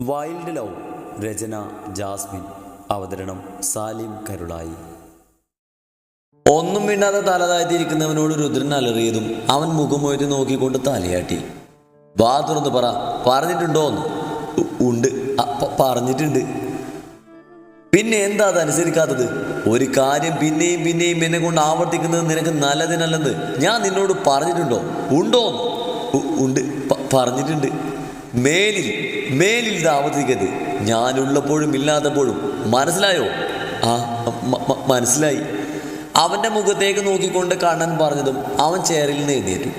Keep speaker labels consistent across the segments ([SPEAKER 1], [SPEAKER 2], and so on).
[SPEAKER 1] Wild love രചന Jasmine അവതരണം സാലിം കരുളായി. ഒന്നും മിണ്ടാതെ തലതാഴ്ത്തിയിരിക്കുന്നവനോട് രുദ്രൻ അലറിയതും അവൻ മുഖമൊഴുതി നോക്കിക്കൊണ്ട് തലയാട്ടി. വാ തുറന്ന് പറ പറഞ്ഞിട്ടുണ്ടോ എന്ന്. ഉണ്ട്. പറഞ്ഞിട്ടുണ്ട്. പിന്നെ എന്താ അതനുസരിക്കാത്തത് ഒരു കാര്യം പിന്നെയും പിന്നെയും എന്നെ കൊണ്ട് ആവർത്തിക്കുന്നത് നിനക്ക് നല്ലതിനല്ലെന്ന് ഞാൻ നിന്നോട് പറഞ്ഞിട്ടുണ്ടോ? ഉണ്ടോ ഉണ്ട്. പറഞ്ഞിട്ടുണ്ട്. മേലിൽ മേലിൽ ഇത് ആവർത്തിക്കരുത് ഞാനുള്ളപ്പോഴും ഇല്ലാത്തപ്പോഴും. മനസ്സിലായോ? ആ മനസ്സിലായി. അവന്റെ മുഖത്തേക്ക് നോക്കിക്കൊണ്ട് കണ്ണൻ പറഞ്ഞതും അവൻ ചേറിൽ നിന്ന് എഴുന്നേറ്റു.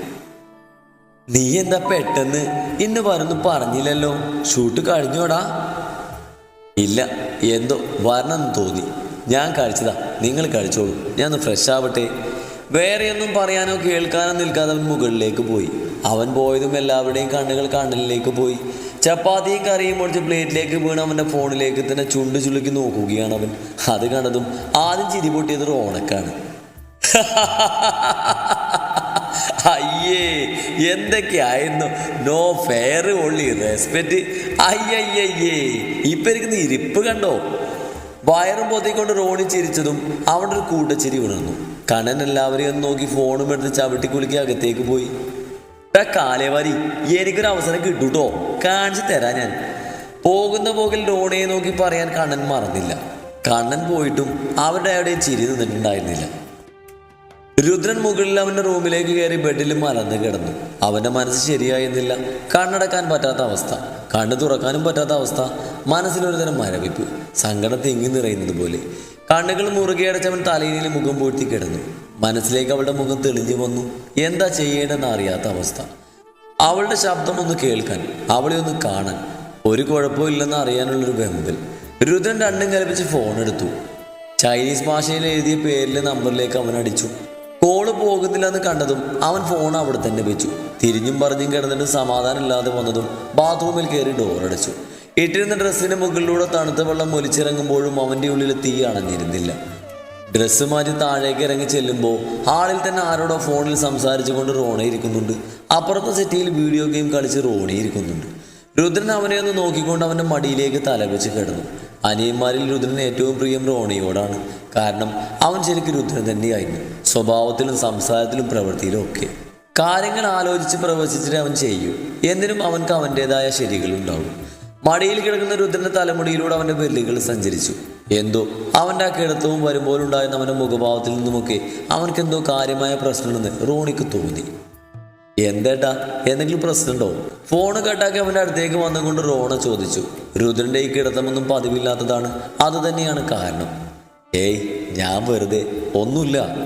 [SPEAKER 1] നീ എന്താ പെട്ടെന്ന് ഇന്ന് വരുന്നു പറഞ്ഞില്ലല്ലോ? ഷൂട്ട് കഴിഞ്ഞോടാ? ഇല്ല എന്തോ വരണം തോന്നി. ഞാൻ കഴിച്ചതാ. നിങ്ങൾ കഴിച്ചോളൂ. ഞാൻ ഒന്ന് ഫ്രഷ് ആവട്ടെ വേറെയൊന്നും പറയാനോ കേൾക്കാനോ നിൽക്കാതെ മുകളിലേക്ക് പോയി. അവൻ പോയതും എല്ലാവരുടെയും കണ്ണുകൾ കണ്ണിലേക്ക് പോയി. ചപ്പാത്തിയും കറിയും മുറിച്ച് പ്ലേറ്റിലേക്ക് വീണ് അവന്റെ ഫോണിലേക്ക് തന്നെ ചുണ്ട് ചുളുക്കി നോക്കുകയാണ് അവൻ. അത് കണ്ടതും ആദ്യം ചിരി പൊട്ടിയത് റോണക്കാണ്. അയ്യേ എന്തൊക്കെയായിരുന്നു? നോ ഫെയർ ഓൺലി റെസ്പെക്റ്റ് അയ്യയ്യേ ഇപ്പം ഇരിക്കുന്ന ഇരിപ്പ് കണ്ടോ? വയറും പൊത്തിക്കൊണ്ട് റോണി ചിരിച്ചതും അവിടെ ഒരു കൂട്ടച്ചിരി ഉണർന്നു. കണ്ണൻ എല്ലാവരെയും നോക്കി ഫോണും എടുത്ത് ചവിട്ടി കുലുക്കി അകത്തേക്ക് പോയി. "ടാ കാലേവാരി എനിക്കൊരു അവസരം കിട്ടൂട്ടോ? കാണിച്ചു തരാ ഞാൻ. പോകുന്ന പോകിൽ റോണിയെ നോക്കി പറയാൻ കണ്ണൻ മറന്നില്ല. കണ്ണൻ പോയിട്ടും അവരുടെ അവിടെയും ചിരി നിന്നിട്ടുണ്ടായിരുന്നില്ല. രുദ്രൻ മുകളിൽ അവന്റെ റൂമിലേക്ക് കയറി ബെഡിൽ മലർന്ന് കിടന്നു. അവന്റെ മനസ്സ് ശരിയായിരുന്നില്ല. കണ്ണടക്കാൻ പറ്റാത്ത അവസ്ഥ. കണ്ണു തുറക്കാനും പറ്റാത്ത അവസ്ഥ. മനസ്സിലൊരു തരം മരവിപ്പ്. സങ്കടം നിറയുന്നത് പോലെ. കണ്ണുകൾ മുറുകെ അടച്ചവൻ തലയിൽ മുഖം പൂഴ്ത്തി കിടന്നു. മനസ്സിലേക്ക് അവളുടെ മുഖം തെളിഞ്ഞു വന്നു. എന്താ ചെയ്യേണ്ടെന്ന് അറിയാത്ത അവസ്ഥ. അവളുടെ ശബ്ദം ഒന്ന് കേൾക്കാൻ അവളെ ഒന്ന് കാണാൻ. ഒരു കുഴപ്പമില്ലെന്ന് അറിയാനുള്ളൊരു വെമ്പൽ. രുദ്രൻ രണ്ടും കൽപ്പിച്ച് ഫോൺ എടുത്തു. ചൈനീസ് ഭാഷയിൽ എഴുതിയ പേരിലെ നമ്പറിലേക്ക് അവൻ അടിച്ചു. കോൾ പോകുന്നില്ലെന്ന് കണ്ടതും അവൻ ഫോൺ അവിടെ തന്നെ വെച്ചു. തിരിഞ്ഞും പറഞ്ഞും കിടന്നിട്ട് സമാധാനം ഇല്ലാതെ വന്നതും ബാത്റൂമിൽ കയറി ഡോറടച്ചു ഇട്ടിരുന്ന ഡ്രസ്സിന് മുകളിലൂടെ തണുത്ത വെള്ളം ഒലിച്ചിറങ്ങുമ്പോഴും അവന്റെ ഉള്ളിൽ തീ അണഞ്ഞിരുന്നില്ല. ഡ്രസ്സ് മാറ്റി താഴേക്ക് ഇറങ്ങി ചെല്ലുമ്പോൾ ഹാളിൽ തന്നെ ആരോടോ ഫോണിൽ സംസാരിച്ചുകൊണ്ട് റോണി ഇരിക്കുന്നുണ്ട്. അപ്പുറത്തെ സെറ്റിയിൽ വീഡിയോ ഗെയിം കളിച്ച് റോണി ഇരിക്കുന്നുണ്ട്. രുദ്രൻ അവനെ ഒന്ന് നോക്കിക്കൊണ്ട് അവന്റെ മടിയിലേക്ക് തലവെച്ച് കിടന്നു. അനിയന്മാരിൽ രുദ്രൻ ഏറ്റവും പ്രിയം റോണിയോടാണ്. കാരണം അവൻ ശരിക്കും രുദ്രൻ തന്നെയായിരുന്നു. സ്വഭാവത്തിലും സംസാരത്തിലും പ്രവൃത്തിയിലും ഒക്കെ. കാര്യങ്ങൾ ആലോചിച്ച് പ്രവചിച്ചിട്ട് അവൻ ചെയ്യും. എന്തിനും അവൻക്ക് അവന്റെതായ ശരികളുണ്ടാവും. മടിയിൽ കിടക്കുന്ന രുദ്രന്റെ തലമുടിയിലൂടെ അവന്റെ വെല്ലുകൾ സഞ്ചരിച്ചു. എന്തോ? അവന്റെ ആ കിടത്തവും വരുമ്പോഴുണ്ടായിരുന്ന അവന്റെ മുഖഭാവത്തിൽ നിന്നുമൊക്കെ അവനക്ക് എന്തോ കാര്യമായ പ്രശ്നമുണ്ടെന്ന് റോണിക്ക് തോന്നി. എന്തേട്ടാ എന്തെങ്കിലും പ്രശ്നമുണ്ടോ? ഫോൺ കട്ടാക്കി അവന്റെ അടുത്തേക്ക് വന്നുകൊണ്ട് റോണ ചോദിച്ചു. രുദ്രന്റെ ഈ കിടത്തമൊന്നും പതിവില്ലാത്തതാണ്. അത് തന്നെയാണ് കാരണം. ഏയ് ഞാൻ വെറുതെ ഒന്നുമില്ല.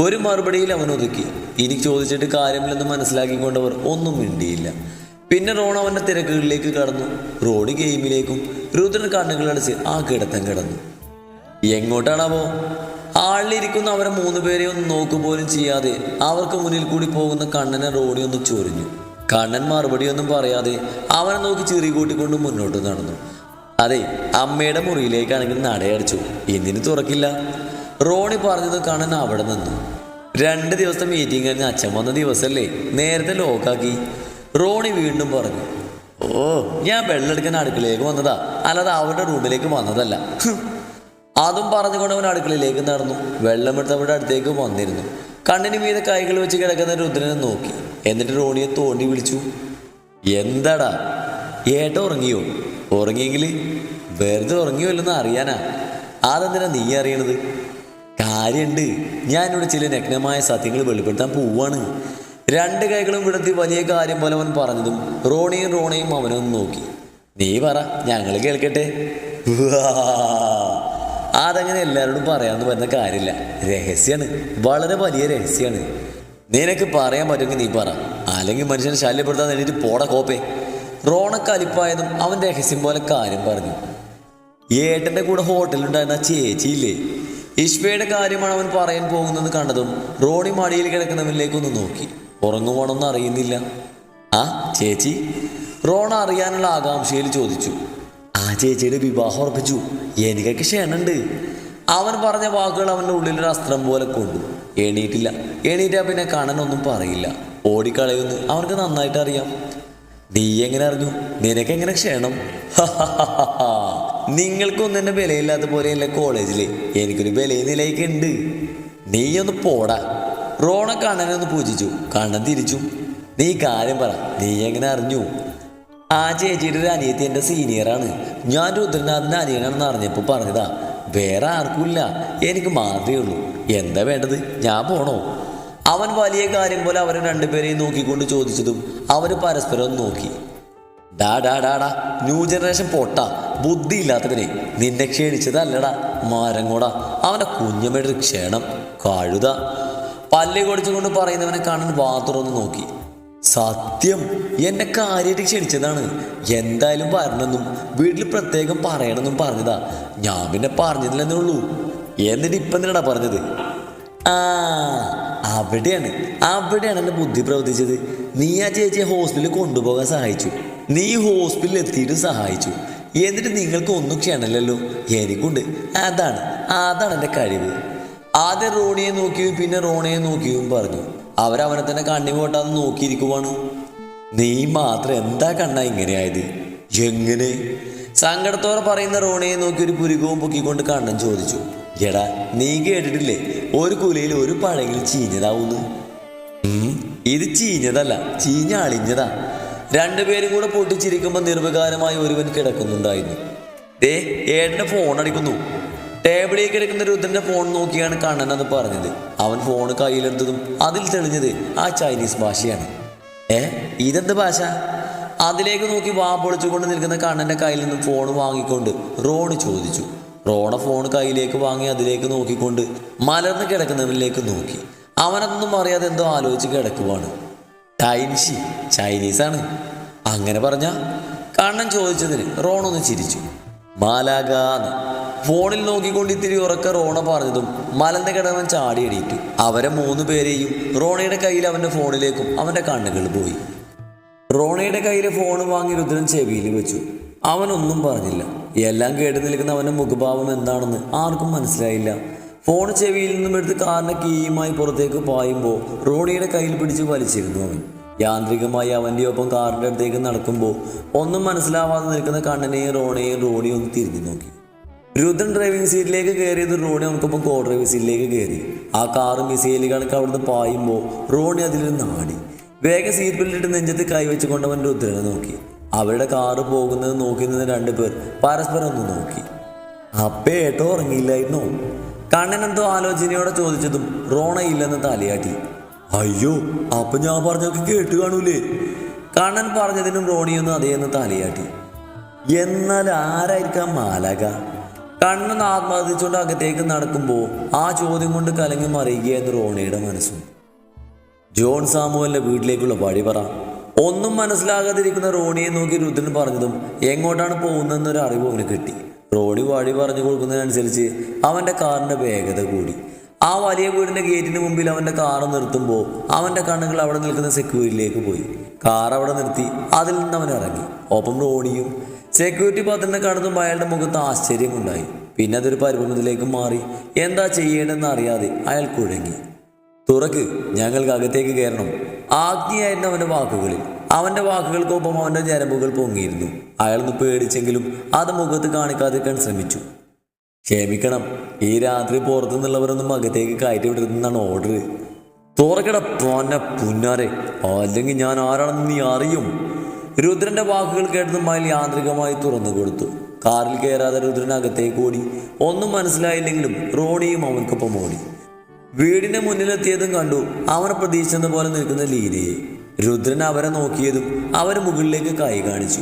[SPEAKER 1] ഒരു മറുപടിയിൽ അവൻ ഒതുക്കി ഇനി ചോദിച്ചിട്ട് കാര്യമില്ലെന്ന് മനസ്സിലാക്കിക്കൊണ്ടവർ ഒന്നും മിണ്ടിയില്ല. പിന്നെ റോൺ അവന്റെ തിരക്കുകളിലേക്ക് കടന്നു. റോഡ് ഗെയിമിലേക്കും രുദ്രൻ കണ്ണുകളടച്ച് ആ കിടത്തം കിടന്നു. എങ്ങോട്ടാണാവോ? ആളിലിരിക്കുന്ന അവരെ മൂന്ന് പേരെ ഒന്ന് നോക്കുപോലും ചെയ്യാതെ അവർക്ക് മുന്നിൽ കൂടി പോകുന്ന കണ്ണനെ റോഡി ഒന്ന് ചൊരിഞ്ഞു. കണ്ണൻ മറുപടിയൊന്നും പറയാതെ അവനെ നോക്കി ചെറിയ കൂട്ടിക്കൊണ്ട് മുന്നോട്ട് നടന്നു. അതെ അമ്മയുടെ മുറിയിലേക്കാണെങ്കിൽ നടയടിച്ചു. എന്തിനു തുറക്കില്ല. റോണി പറഞ്ഞത് കണ്ണൻ അവിടെ നിന്നു. രണ്ട് ദിവസത്തെ മീറ്റിംഗ് കഴിഞ്ഞ് അച്ഛൻ വന്ന ദിവസമല്ലേ നേരത്തെ ലോക്കാക്കി റോണി വീണ്ടും പറഞ്ഞു ഓ ഞാൻ വെള്ളമെടുക്കാൻ അടുക്കളയിലേക്ക് വന്നതാ. അല്ലാതെ അവരുടെ റൂമിലേക്ക് വന്നതല്ല. അതും പറഞ്ഞുകൊണ്ട് അവൻ അടുക്കളയിലേക്ക് നടന്നു. വെള്ളമെടുത്തവരുടെ അടുത്തേക്ക് വന്നിരുന്നു. കണ്ണിന് മീതെ കൈകൾ വെച്ച് കിടക്കുന്ന രുദ്രനെ നോക്കി. എന്നിട്ട് റോണിയെ തോണ്ടി വിളിച്ചു എന്താടാ? ഏട്ട ഉറങ്ങിയോ? ഉറങ്ങിയെങ്കിൽ വെറുതെ ഉറങ്ങിയോ ഇല്ലെന്ന് അറിയാനാ. അതെന്തിനാ നീ അറിയണത്? കാര്യമുണ്ട് ഞാനിവിടെ ചില നഗ്നമായ സത്യങ്ങൾ വെളിപ്പെടുത്താൻ പോവാണ്. രണ്ട് കൈകളും വിടത്തി വലിയ കാര്യം പോലെ അവൻ പറഞ്ഞതും റോണിയും റോണയും അവനൊന്ന് നോക്കി. നീ പറ ഞങ്ങൾ കേൾക്കട്ടെ. അതങ്ങനെ എല്ലാവരോടും പറയാമെന്ന് വരുന്ന കാര്യമില്ല. രഹസ്യമാണ് വളരെ വലിയ രഹസ്യമാണ് നിനക്ക് പറയാൻ പറ്റുമെങ്കിൽ നീ പറ. അല്ലെങ്കിൽ മനുഷ്യനെ ശല്യപ്പെടുത്താൻ വേണ്ടിയിട്ട് പോട കോപ്പേ. റോണക്കലിപ്പായതും അവൻ രഹസ്യം പോലെ കാര്യം പറഞ്ഞു. ഏട്ടന്റെ കൂടെ ഹോട്ടലുണ്ടായിരുന്ന ചേച്ചിയില്ലേ? ഇഷ്വയുടെ കാര്യമാണ് അവൻ പറയാൻ പോകുന്നത് കണ്ടതും റോണി മടിയിൽ കിടക്കുന്നവനിലേക്കൊന്ന് നോക്കി. ഉറങ്ങുവാണോന്ന് അറിയുന്നില്ല. ആ ചേച്ചി? റോണ അറിയാനുള്ള ആകാംക്ഷയിൽ ചോദിച്ചു. ആ ചേച്ചിയുടെ വിവാഹം ഉറപ്പിച്ചു. എനിക്കൊക്കെ ക്ഷണുണ്ട് അവൻ പറഞ്ഞ വാക്കുകൾ അവന്റെ ഉള്ളിലൊരു അസ്ത്രം പോലെ കൊണ്ടു. എണീറ്റില്ല. എണീറ്റാ പിന്നെ കാണാനൊന്നും പറയില്ല. ഓടിക്കളയുന്നു അവനക്ക് നന്നായിട്ട് അറിയാം. നീ എങ്ങനെ അറിഞ്ഞു? നിനക്ക് എങ്ങനെ ക്ഷണം? നിങ്ങൾക്കൊന്നും എന്നെ വിലയില്ലാത്ത പോലെയല്ലേ കോളേജിൽ എനിക്കൊരു വിലയും നിലയൊക്കെ ഉണ്ട്. നീ ഒന്ന് പോടാ. റോണ കണ്ണനെ ഒന്ന് പൂജിച്ചു. കണ്ണൻ തിരിച്ചു. നീ കാര്യം പറ. നീ എങ്ങനെ അറിഞ്ഞു? ആ ചേച്ചിയുടെ ഒരു അനിയത്തി എന്റെ സീനിയറാണ് ഞാൻ രുദ്രനാഥിന്റെ അനിയനാണെന്ന് അറിഞ്ഞപ്പോൾ പറഞ്ഞതാ വേറെ ആർക്കുമില്ല. എനിക്ക് മാത്രമേ ഉള്ളൂ. എന്താ വേണ്ടത്? ഞാൻ പോണോ? അവൻ വലിയ കാര്യം പോലെ അവരെ രണ്ടുപേരെയും നോക്കിക്കൊണ്ട് ചോദിച്ചതും അവർ പരസ്പരം നോക്കി. ഡാ ഡാ ഡാ ന്യൂ ജനറേഷൻ പൊട്ട. ബുദ്ധി ഇല്ലാത്തവനെ. നിന്നെ ക്ഷണിച്ചതല്ലടാ. മരങ്ങോടാ. അവന്റെ കുഞ്ഞമ്മയുടെ ക്ഷണം. കഴുത. പല്ല് കൊടിച്ചുകൊണ്ട് പറയുന്നവനെ കാണാൻ വാതുറന്ന് നോക്കി. സത്യം എന്നെ കാര്യമായിട്ട് ക്ഷണിച്ചതാണ്. എന്തായാലും വരണമെന്നും വീട്ടിൽ പ്രത്യേകം പറയണമെന്നും പറഞ്ഞതാ. ഞാൻ പിന്നെ പറഞ്ഞതില്ലെന്നേ ഉള്ളൂ. എന്നിട്ട് ഇപ്പം എന്തിനാടാ പറഞ്ഞത്? ആ അവിടെയാണ്. അവിടെയാണ് എന്റെ ബുദ്ധി പ്രവർത്തിച്ചത്. നീ ആ ചേച്ചിയെ ഹോസ്പിറ്റലിൽ കൊണ്ടുപോകാൻ സഹായിച്ചു. നീ ഹോസ്പിറ്റലിൽ എത്തിയിട്ട് സഹായിച്ചു. എന്നിട്ട് നിങ്ങൾക്ക് ഒന്നും ക്ഷണമല്ലല്ലോ എനിക്കുണ്ട്. അതാണ്. അതാണ് എന്റെ കഴിവ്. ആദ്യം റോണിയെ നോക്കിയും പിന്നെ റോണയെ നോക്കിയും പറഞ്ഞു. അവരവനെ തന്നെ കണ്ണി പോട്ടാന്ന് നോക്കിയിരിക്കുവാണ്. നീ മാത്രം എന്താ കണ്ണ ഇങ്ങനെയായത്? എങ്ങനെ? സങ്കടത്തോടെ പറയുന്ന റോണയെ നോക്കി ഒരു പുരുകവും പൊക്കിക്കൊണ്ട് കണ്ണൻ ചോദിച്ചു. എടാ നീ കേട്ടിട്ടില്ലേ? ഒരു കുലയിൽ ഒരു പഴകിൽ ചീഞ്ഞതാവുന്നു. ഇത് ചീഞ്ഞതല്ല ചീഞ്ഞ അളിഞ്ഞതാ. രണ്ടുപേരും കൂടെ പൊട്ടിച്ചിരിക്കുമ്പോൾ നിർവികാരമായി ഒരുവൻ കിടക്കുന്നുണ്ടായിരുന്നു. ദേ ഏട്ടന്റെ ഫോൺ അടിക്കുന്നു. ടേബിളിൽ കിടക്കുന്ന രുദ്രന്റെ ഫോൺ നോക്കിയാണ് കണ്ണൻ എന്ന് പറഞ്ഞത്. അവൻ ഫോൺ കയ്യിലെടുത്തതും അതിൽ തെളിഞ്ഞത് ആ ചൈനീസ് ഭാഷയാണ്. ഏ? ഇതെന്ത് ഭാഷ? അതിലേക്ക് നോക്കി വാ പൊളിച്ചുകൊണ്ട് നിൽക്കുന്ന കണ്ണന്റെ കയ്യിൽ നിന്ന് ഫോൺ വാങ്ങിക്കൊണ്ട് റോണ് ചോദിച്ചു. റോണ ഫോൺ കയ്യിലേക്ക് വാങ്ങി അതിലേക്ക് നോക്കിക്കൊണ്ട് മലർന്ന് കിടക്കുന്നവനിലേക്ക് നോക്കി. അവനൊന്നും അറിയാതെ എന്തോ ആലോചിച്ച് കിടക്കുവാണ്. ടൈൻഷി ചൈനീസാണ്. അങ്ങനെ പറഞ്ഞ കണ്ണൻ ചോദിച്ചതിന് റോണൊന്ന് ചിരിച്ചു. മാലാകാന്ന് ഫോണിൽ നോക്കിക്കൊണ്ട് ഇത്തിരി ഉറക്ക റോണ പറഞ്ഞതും മലന്റെ കിടവൻ ചാടി എണീറ്റു. അവരെ മൂന്ന് പേരെയും റോണയുടെ കയ്യിൽ അവന്റെ ഫോണിലേക്കും അവന്റെ കണ്ണുകൾ പോയി. റോണയുടെ കയ്യിലെ ഫോൺ വാങ്ങി രുദ്രൻ ചെവിയിൽ വെച്ചു. അവനൊന്നും പറഞ്ഞില്ല. എല്ലാം കേട്ട് നിൽക്കുന്ന അവന്റെ മുഖഭാവം എന്താണെന്ന് ആർക്കും മനസ്സിലായില്ല. ഫോൺ ചെവിയിൽ നിന്നും എടുത്ത് കാറിന്റെ കീയുമായി പുറത്തേക്ക് പായുമ്പോൾ റോണിയുടെ കയ്യിൽ പിടിച്ച് വലിച്ചിരുന്നു അവൻ. യാന്ത്രികമായി അവന്റെ ഒപ്പം കാറിന്റെ അടുത്തേക്ക് നടക്കുമ്പോൾ ഒന്നും മനസ്സിലാവാതെ നിൽക്കുന്ന കണ്ണനെയും റോണയെയും റോണിയും ഒന്ന് തിരിഞ്ഞു നോക്കി. രുദ്രൻ ഡ്രൈവിംഗ് സീറ്റിലേക്ക് കയറിയത് റോണി നമുക്കിപ്പോൾ കോ ഡ്രൈവിംഗ് സീറ്റിലേക്ക് കയറി ആ കാറ് മിസൈൽ കണക്ക് അവിടുന്ന് പായുമ്പോൾ റോണി അതിലിരുന്ന് നാടി. വേഗം സീറ്റ് ബെൽറ്റിട്ട് നെഞ്ചത്ത് കൈവച്ചുകൊണ്ട് അവൻ രുദ്രനെ നോക്കി. അവരുടെ കാറ് പോകുന്നത് നോക്കി നിന്ന് രണ്ടുപേർ പരസ്പരം ഒന്ന് നോക്കി. അപ്പേ ഏട്ടോ ഉറങ്ങിയില്ലായിരുന്നോ കണ്ണൻ എന്തോ ആലോചനയോടെ ചോദിച്ചതും റോണ ഇല്ലെന്ന് തലയാട്ടി. അയ്യോ അപ്പൊ ഞാൻ പറഞ്ഞൊക്കെ കേട്ട് കാണൂലേ? കണ്ണൻ പറഞ്ഞതിനും റോണിയൊന്നും അതേന്ന് തലയാട്ടി. എന്നാൽ ആരായിരിക്കാം മാലക കണ്ണൻ ആത്മഹത്യച്ചുകൊണ്ട് അകത്തേക്ക് നടക്കുമ്പോൾ ആ ചോദ്യം കൊണ്ട് കലങ്ങി മറിയുകയായിരുന്നു റോണിയുടെ മനസ്സും. ജോൺ സാമുവലിന്റെ വീട്ടിലേക്കുള്ള വഴി പറ. ഒന്നും മനസ്സിലാകാതിരിക്കുന്ന റോണിയെ നോക്കി രുദ്രൻ പറഞ്ഞതും എങ്ങോട്ടാണ് പോകുന്നതെന്നൊരു അറിവ് അവന് കിട്ടി. റോണി വഴി പറഞ്ഞു കൊടുക്കുന്നതിനനുസരിച്ച് അവന്റെ കാറിന്റെ വേഗത കൂടി. ആ വലിയ വീടിന്റെ ഗേറ്റിന് മുമ്പിൽ അവന്റെ കാർ നിർത്തുമ്പോൾ അവന്റെ കണ്ണുകൾ അവിടെ നിൽക്കുന്ന സെക്യൂരിറ്റിയിലേക്ക് പോയി. കാർ അവിടെ നിർത്തി അതിൽ നിന്ന് അവൻ ഇറങ്ങി. ഒപ്പം റോണിയും സെക്യൂരിറ്റി പത്രനെ കടന്നുമ്പോൾ അയാളുടെ മുഖത്ത് ആശ്ചര്യമുണ്ടായി. പിന്നെ അതൊരു പരിഭ്രമത്തിലേക്ക് മാറി. എന്താ ചെയ്യേണ്ടതെന്ന് അറിയാതെ അയാൾ കുഴങ്ങി. തുറക്ക് ഞങ്ങൾക്ക് അകത്തേക്ക് കയറണം. ആജ്ഞയായിരുന്നു അവന്റെ വാക്കുകളിൽ. അവന്റെ വാക്കുകൾക്കൊപ്പം അവന്റെ ഞരമ്പുകൾ പൊങ്ങിയിരുന്നു. അയാളൊന്ന് പേടിച്ചെങ്കിലും അത് മുഖത്ത് കാണിക്കാതിരിക്കാൻ ശ്രമിച്ചു. ക്ഷമിക്കണം ഈ രാത്രി പുറത്തു നിന്നുള്ളവരൊന്നും അകത്തേക്ക് കയറ്റി വിടരുതെന്നാണ് ഓർഡർ തുറക്കട പോന്ന പുന്നാരെ. അല്ലെങ്കിൽ ഞാൻ ആരാണെന്ന് നീ അറിയും. രുദ്രന്റെ വാക്കുകൾ കേട്ടതും മയിൽ യാന്ത്രികമായി തുറന്നു കൊടുത്തു. കാറിൽ കയറാതെ രുദ്രൻ അകത്തേക്ക് ഓടി. ഒന്നും മനസ്സിലായില്ലെങ്കിലും റോണിയും അവൻക്കൊപ്പം ഓടി. വീടിന്റെ മുന്നിലെത്തിയതും കണ്ടു അവനെ പ്രതീക്ഷിച്ചത് പോലെ നിൽക്കുന്ന ലീനയെ. രുദ്രൻ അവരെ നോക്കിയതും അവർ മുകളിലേക്ക് കൈ കാണിച്ചു.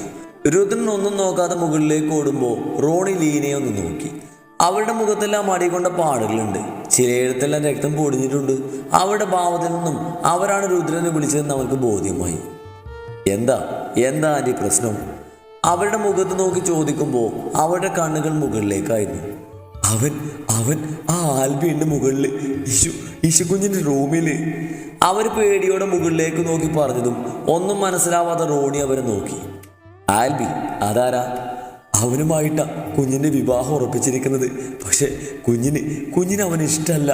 [SPEAKER 1] രുദ്രൻ ഒന്നും നോക്കാതെ മുകളിലേക്ക് ഓടുമ്പോൾ റോണി ലീനയെ ഒന്ന് നോക്കി. അവളുടെ മുഖത്തെല്ലാം അടികൊണ്ട പാടുകളുണ്ട്. ചിലയിടത്തെല്ലാം രക്തം പൊടിഞ്ഞിട്ടുണ്ട്. അവരുടെ ഭാവത്തിൽ നിന്നും അവരാണ് രുദ്രനെ വിളിച്ചതെന്ന് അവർക്ക് ബോധ്യമായി. എന്താ? എന്താ ആന്റി പ്രശ്നം? അവരുടെ മുഖത്ത് നോക്കി ചോദിക്കുമ്പോൾ അവരുടെ കണ്ണുകൾ മുകളിലേക്കായിരുന്നു. അവൻ അവൻ ആ ആൽബിയുടെ മുകളിൽ ഇശു ഇശുക്കുഞ്ഞിന്റെ റൂമിൽ അവർ പേടിയോടെ മുകളിലേക്ക് നോക്കി പറഞ്ഞതും ഒന്നും മനസ്സിലാവാതെ റോണി അവരെ നോക്കി. ആൽബി അതാരാ? അവനുമായിട്ടാ കുഞ്ഞിന്റെ വിവാഹം ഉറപ്പിച്ചിരിക്കുന്നത്. പക്ഷേ കുഞ്ഞിന് കുഞ്ഞിന് അവന് ഇഷ്ടമല്ല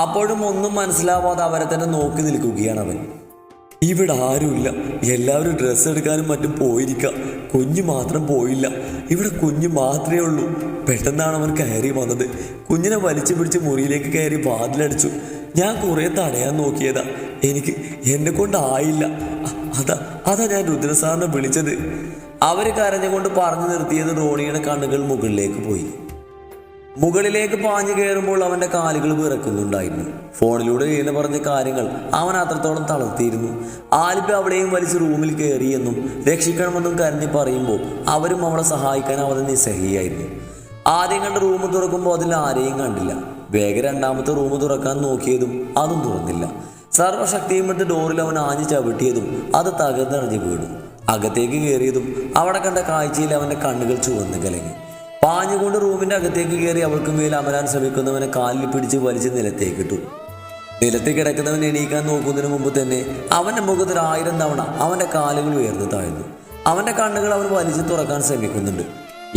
[SPEAKER 1] അപ്പോഴും ഒന്നും മനസ്സിലാവാതെ അവരെ തന്നെ നോക്കി നിൽക്കുകയാണ് അവൻ. ഇവിടെ ആരുമില്ല. എല്ലാവരും ഡ്രസ്സ് എടുക്കാനും മറ്റും പോയിരിക്കാം. കുഞ്ഞു മാത്രം പോയില്ല. ഇവിടെ കുഞ്ഞു മാത്രമേ ഉള്ളൂ. പെട്ടെന്നാണ് അവൻ കയറി വന്നത്. കുഞ്ഞിനെ വലിച്ചു പിടിച്ച് മുറിയിലേക്ക് കയറി വാതിലടിച്ചു. ഞാൻ കുറേ തടയാൻ നോക്കിയതാ. എനിക്ക് എന്നെ കൊണ്ടായില്ല. അതാ അതാ ഞാൻ രുദ്രസാറിനെ വിളിച്ചത്. അവരെ കരഞ്ഞുകൊണ്ട് പറഞ്ഞു നിർത്തിയത് റോണിയുടെ കണ്ണുകൾ മുകളിലേക്ക് പോയി. മുകളിലേക്ക് പാഞ്ഞു കയറുമ്പോൾ അവന്റെ കാലുകൾ വിറക്കുന്നുണ്ടായിരുന്നു. ഫോണിലൂടെ എന്ന് പറഞ്ഞ കാര്യങ്ങൾ അവൻ അത്രത്തോളം തളർത്തിയിരുന്നു. ആലിപ്പ അവിടെയും വലിച്ച് റൂമിൽ കയറിയെന്നും രക്ഷിക്കണമെന്നും കരുതി പറയുമ്പോൾ അവരും അവളെ സഹായിക്കാൻ അവരെ നിസ്സഹിയായിരുന്നു. ആദ്യം കണ്ട റൂം തുറക്കുമ്പോൾ അതിൽ ആരെയും കണ്ടില്ല. വേഗം രണ്ടാമത്തെ റൂം തുറക്കാൻ നോക്കിയതും അതും തുറന്നില്ല. സർവശക്തിയും വിട്ട് ഡോറിൽ അവൻ ആഞ്ഞു ചവിട്ടിയതും അത് തകർന്നറിഞ്ഞ് വീണു. അകത്തേക്ക് കയറിയതും അവിടെ കണ്ട കാഴ്ചയിൽ അവന്റെ കണ്ണുകൾ ചുവന്ന് കലങ്ങി. പാഞ്ഞുകൊണ്ട് റൂമിന്റെ അകത്തേക്ക് കയറി അവൾക്ക് മേൽ അമരാൻ ശ്രമിക്കുന്നവനെ കാലിൽ പിടിച്ച് വലിച്ച് നിലത്തേക്കിട്ടു നിലത്ത് കിടക്കുന്നവൻ എണീക്കാൻ നോക്കുന്നതിന് മുമ്പ് തന്നെ അവന്റെ മുഖത്തിൽ ആയിരം തവണ അവന്റെ കാലുകൾ ഉയർന്നു താഴ്ന്നു. അവന്റെ കണ്ണുകൾ അവൻ വലിച്ചു തുറക്കാൻ ശ്രമിക്കുന്നുണ്ട്.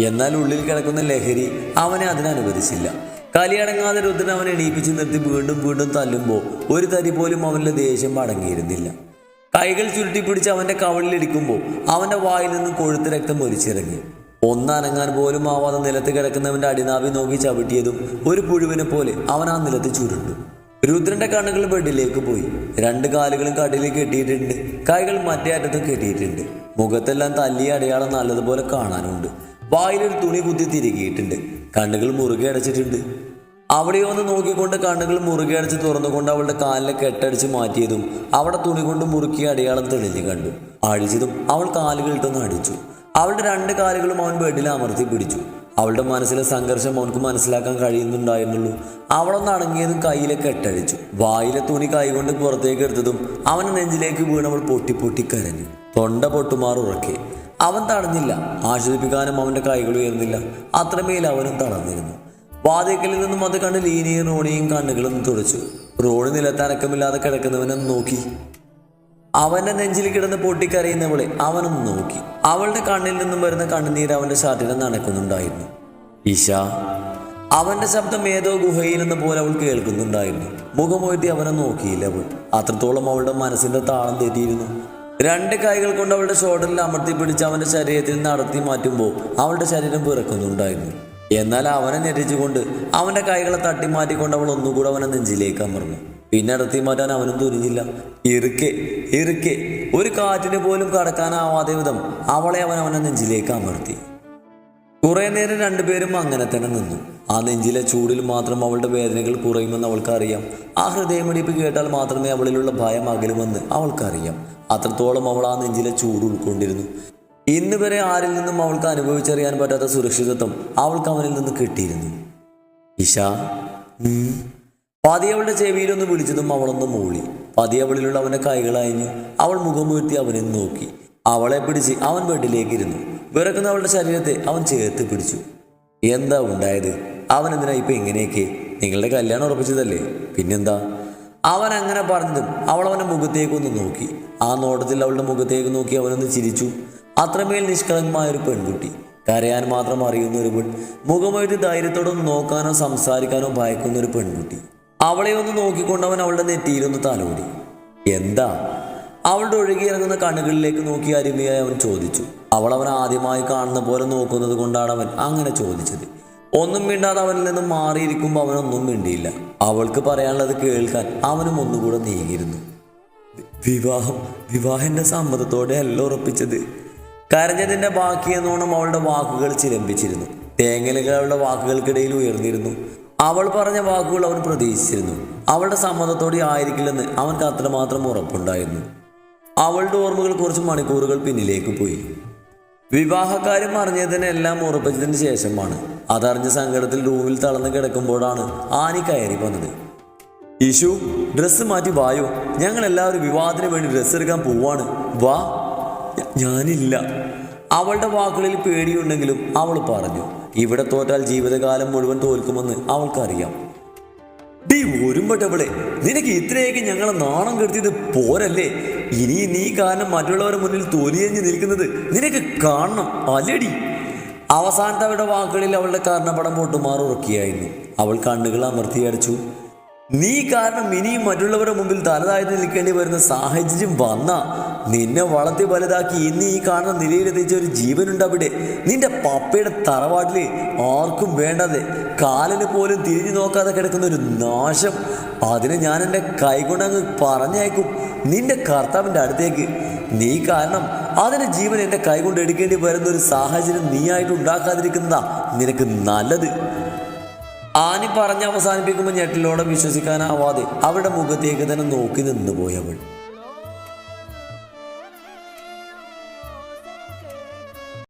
[SPEAKER 1] എന്നാൽ ഉള്ളിൽ കിടക്കുന്ന ലഹരി അവനെ അതിനനുവദിച്ചില്ല കലിയടങ്ങാതെ രുദ്രൻ അവനെ എണീപ്പിച്ച് നിർത്തി വീണ്ടും വീണ്ടും തല്ലുമ്പോൾ ഒരു തരി പോലും അവനിലെ ദേഷ്യം അടങ്ങിയിരുന്നില്ല. കൈകൾ ചുരുട്ടിപ്പിടിച്ച് അവന്റെ കവളിലിരിക്കുമ്പോൾ അവന്റെ വായിൽ നിന്ന് കൊഴുത്ത് രക്തം ഒലിച്ചിറങ്ങി. ഒന്നനങ്ങാൻ പോലും ആവാതെ നിലത്ത് കിടക്കുന്നവന്റെ അടിനാവി നോക്കി ചവിട്ടിയതും ഒരു പുഴുവിനെ പോലെ അവൻ ആ നിലത്ത് ചുരുണ്ടു. രുദ്രന്റെ കണ്ണുകൾ ബെഡിലേക്ക് പോയി. രണ്ട് കാലുകളും കടലിൽ കെട്ടിയിട്ടുണ്ട്. കൈകൾ മറ്റേ അറ്റത്തും കെട്ടിയിട്ടുണ്ട്. മുഖത്തെല്ലാം തല്ലിയ അടയാളം നല്ലതുപോലെ കാണാനുണ്ട്. വായിലൊരു തുണി കുത്തി തിരികിയിട്ടുണ്ട്. കണ്ണുകൾ മുറുകെ അടച്ചിട്ടുണ്ട്. അവിടെ ഒന്ന് നോക്കിക്കൊണ്ട് കണ്ണുകൾ മുറുകെ അടച്ച് തുറന്നുകൊണ്ട് അവളുടെ കാലിലെ കെട്ടടിച്ച് മാറ്റിയതും അവിടെ തുണി കൊണ്ട് മുറുക്കിയ അടയാളം തെളിഞ്ഞു കണ്ടു. അഴിച്ചതും അവൾ കാലുകളിട്ടൊന്ന് അടിച്ചു. അവളുടെ രണ്ട് കാലുകളും അവൻ ബെഡിൽ അമർത്തി പിടിച്ചു. അവളുടെ മനസ്സിലെ സംഘർഷം അവനക്ക് മനസ്സിലാക്കാൻ കഴിയുന്നുണ്ടായിരുന്നുള്ളൂ. അവളൊന്ന് അടങ്ങിയതും കയ്യിലെ കെട്ടഴിച്ചു വായിലെ തുണി കൈകൊണ്ട് പുറത്തേക്ക് എടുത്തതും അവൻ നെഞ്ചിലേക്ക് വീണവൾ പൊട്ടി പൊട്ടി കരഞ്ഞു. തൊണ്ട പൊട്ടുമാർ ഉറക്കെ. അവൻ തടഞ്ഞില്ല. ആശ്വസിപ്പിക്കാനും അവന്റെ കൈകൾ ഉയർന്നില്ല. അത്രമേൽ അവനും തളർന്നിരുന്നു. വാതിക്കലിൽ നിന്നും അത് കണ്ട് ലീനയും റോണിയും കണ്ണുകളും തുടച്ചു. റോണി നിലത്തനക്കമില്ലാതെ കിടക്കുന്നവനെ നോക്കി. അവന്റെ നെഞ്ചിൽ കിടന്ന് പൊട്ടിക്കരയുന്നവളെ അവനൊന്ന് നോക്കി. അവളുടെ കണ്ണിൽ നിന്നും വരുന്ന കണ്ണുനീര് അവന്റെ ഷർട്ടിനെ നനക്കുന്നുണ്ടായിരുന്നു ഇഷ അവന്റെ ശബ്ദം ഏതോ ഗുഹയിൽ നിന്ന് പോലെ അവൾ കേൾക്കുന്നുണ്ടായിരുന്നു. മുഖമൊഴുത്തി അവനെ നോക്കിയില്ല അവൾ. അത്രത്തോളം അവളുടെ മനസ്സിന്റെ താളം തെറ്റിയിരുന്നു. രണ്ട് കൈകൾ കൊണ്ട് അവളുടെ ഷോൾഡറിൽ അമർത്തി പിടിച്ച് അവന്റെ ശരീരത്തിൽ നടത്തി മാറ്റുമ്പോൾ അവളുടെ ശരീരം വിറക്കുന്നുണ്ടായിരുന്നു. എന്നാൽ അവനെ ഞെട്ടിച്ചുകൊണ്ട് അവന്റെ കൈകളെ തട്ടി മാറ്റിക്കൊണ്ട് അവൾ ഒന്നുകൂടെ അവനെ നെഞ്ചിലേക്ക് അമർന്നു. പിന്നെ അടത്തി മാറ്റാൻ അവനും തുനിഞ്ഞില്ല. ഇറുക്കെ ഇറുക്കെ. ഒരു കാറ്റിന് പോലും കടക്കാനാവാതെ വിധം അവളെ അവൻ അവനെ നെഞ്ചിലേക്ക് അമർത്തി. കുറെ നേരം രണ്ടുപേരും അങ്ങനെ തന്നെ നിന്നു. ആ നെഞ്ചിലെ ചൂടിൽ മാത്രം അവളുടെ വേദനകൾ കുറയുമെന്ന് അവൾക്കറിയാം. ആ ഹൃദയമിടിപ്പ് കേട്ടാൽ മാത്രമേ അവളിലുള്ള ഭയം അകലുമെന്ന് അവൾക്കറിയാം. അത്രത്തോളം അവൾ ആ നെഞ്ചിലെ ചൂട് ഉൾക്കൊണ്ടിരുന്നു. ഇന്ന് വരെ ആരിൽ നിന്നും അവൾക്ക് അനുഭവിച്ചറിയാൻ പറ്റാത്ത സുരക്ഷിതത്വം അവൾക്ക് അവനിൽ നിന്ന് കിട്ടിയിരുന്നു. ഇഷ. പതി അവളുടെ ചെവിയിലൊന്ന് വിളിച്ചതും അവളൊന്ന് മൂളി. പതി അവളിലുള്ള അവന്റെ കൈകൾ അയഞ്ഞു അവൾ മുഖമുയർത്തി അവനെ നോക്കി. അവളെ പിടിച്ച് അവൻ ബെഡിലേക്ക് ഇരുന്നു വിറക്കുന്ന അവളുടെ ശരീരത്തെ അവൻ ചേർത്ത് പിടിച്ചു. എന്താ ഉണ്ടായത്? അവൻ എന്തിനാ ഇപ്പൊ ഇങ്ങനെയൊക്കെ? നിങ്ങളുടെ കല്യാണം ഉറപ്പിച്ചതല്ലേ? പിന്നെന്താ? അവൻ അങ്ങനെ പറഞ്ഞതും അവൾ അവന്റെ മുഖത്തേക്കൊന്ന് നോക്കി. ആ നോട്ടത്തിൽ അവളുടെ മുഖത്തേക്ക് നോക്കി അവനൊന്ന് ചിരിച്ചു. അത്രമേൽ നിഷ്കളങ്കമായ ഒരു പെൺകുട്ടി. കരയാൻ മാത്രം അറിയുന്ന ഒരു പെൺ മുഖമായിട്ട് ധൈര്യത്തോടൊന്ന് നോക്കാനോ സംസാരിക്കാനോ ഭയക്കുന്ന ഒരു പെൺകുട്ടി. അവളെ ഒന്ന് നോക്കിക്കൊണ്ട് അവൻ അവളുടെ നെറ്റിയിലൊന്ന് തലോടി. എന്താ? അവളുടെ ഒഴുകിയിറങ്ങുന്ന കണ്ണുകളിലേക്ക് നോക്കി അരുമയായി അവൻ ചോദിച്ചു. അവൾ അവൻ ആദ്യമായി കാണുന്ന പോലെ നോക്കുന്നത് കൊണ്ടാണ് അവൻ അങ്ങനെ ചോദിച്ചത്. ഒന്നും മിണ്ടാതെ അവനിൽ നിന്നും മാറിയിരിക്കുമ്പോൾ അവനൊന്നും മിണ്ടിയില്ല. അവൾക്ക് പറയാനുള്ളത് കേൾക്കാൻ അവനും ഒന്നുകൂടെ നീങ്ങിയിരുന്നു. വിവാഹം വിവാഹന്റെ സമ്മതത്തോടെ അല്ല ഉറപ്പിച്ചത്. കരഞ്ഞതിന്റെ ബാക്കി അവളുടെ വാക്കുകൾ ചിലമ്പിച്ചിരുന്നു. തേങ്ങലുകൾ അവളുടെ വാക്കുകൾക്കിടയിൽ ഉയർന്നിരുന്നു. അവൾ പറഞ്ഞ വാക്കുകൾ അവൻ പ്രതീക്ഷിച്ചിരുന്നു. അവളുടെ സമ്മതത്തോടെ ആയിരിക്കില്ലെന്ന് അവൻക്ക് അത്രമാത്രം ഉറപ്പുണ്ടായിരുന്നു. അവളുടെ ഓർമ്മകൾ കുറച്ച് മണിക്കൂറുകൾ പിന്നിലേക്ക് പോയി. വിവാഹക്കാര്യം അറിഞ്ഞതിനെല്ലാം ഉറപ്പിച്ചതിന് ശേഷമാണ്. അതറിഞ്ഞ സങ്കടത്തിൽ റൂമിൽ തളർന്ന് കിടക്കുമ്പോഴാണ് ആനി കയറി വന്നത്. ഇഷു ഡ്രസ്സ് മാറ്റി വായോ? ഞങ്ങൾ എല്ലാവരും വിവാഹത്തിന് വേണ്ടി ഡ്രസ്സ് എടുക്കാൻ പോവാണ്. വാ. ഞാനില്ല. അവളുടെ വാക്കുകളിൽ പേടിയുണ്ടെങ്കിലും അവൾ പറഞ്ഞു ഇവിടെ തോറ്റാൽ ജീവിതകാലം മുഴുവൻ തോൽക്കുമെന്ന് അവൾക്കറിയാം. ഡീ ഒരുമ്പട്ടവളെ നിനക്ക് ഇത്രയൊക്കെ ഞങ്ങളെ നാണം കെടുത്തിയത് പോരല്ലേ? ഇനി നീ കാരണം മറ്റുള്ളവരുടെ മുന്നിൽ തോലിയഞ്ഞ് നിൽക്കുന്നത് നിനക്ക് കാണണം അല്ലടി. അവസാനത്തെ അവളുടെ വാക്കുകളിൽ അവളുടെ കാരണപടം പൊട്ടുമാറുറക്കിയായിരുന്നു. അവൾ കണ്ണുകൾ അമർത്തി അടച്ചു നീ കാരണം ഇനിയും മറ്റുള്ളവരുടെ മുമ്പിൽ തലതാഴ്ത്തി നിൽക്കേണ്ടി വരുന്ന സാഹചര്യം വന്ന. നിന്നെ വളർത്തി വലുതാക്കി ഇന്ന് ഈ കാണുന്ന നിലയിലെത്തിച്ച ഒരു ജീവനുണ്ട് അവിടെ. നിന്റെ പപ്പയുടെ തറവാട്ടിൽ ആർക്കും വേണ്ടത്. കാലിന് പോലും തിരിഞ്ഞു നോക്കാതെ കിടക്കുന്ന ഒരു നാശം. അതിനെ ഞാൻ എന്റെ കൈകൊണ്ടങ്ങ് പറഞ്ഞയക്കും. നിന്റെ കർത്താവിന്റെ അടുത്തേക്ക്. നീ കാരണം അതിന് ജീവൻ എന്റെ കൈകൊണ്ട് എടുക്കേണ്ടി വരുന്ന ഒരു സാഹചര്യം നീയായിട്ട് ഉണ്ടാക്കാതിരിക്കുന്നതാ നിനക്ക് നല്ലത്. ആനി പറഞ്ഞ് അവസാനിപ്പിക്കുമ്പോൾ ഞെട്ടിലോടെ വിശ്വസിക്കാനാവാതെ അവരുടെ മുഖത്തേക്ക് തന്നെ നോക്കി നിന്നുപോയി അവൾ.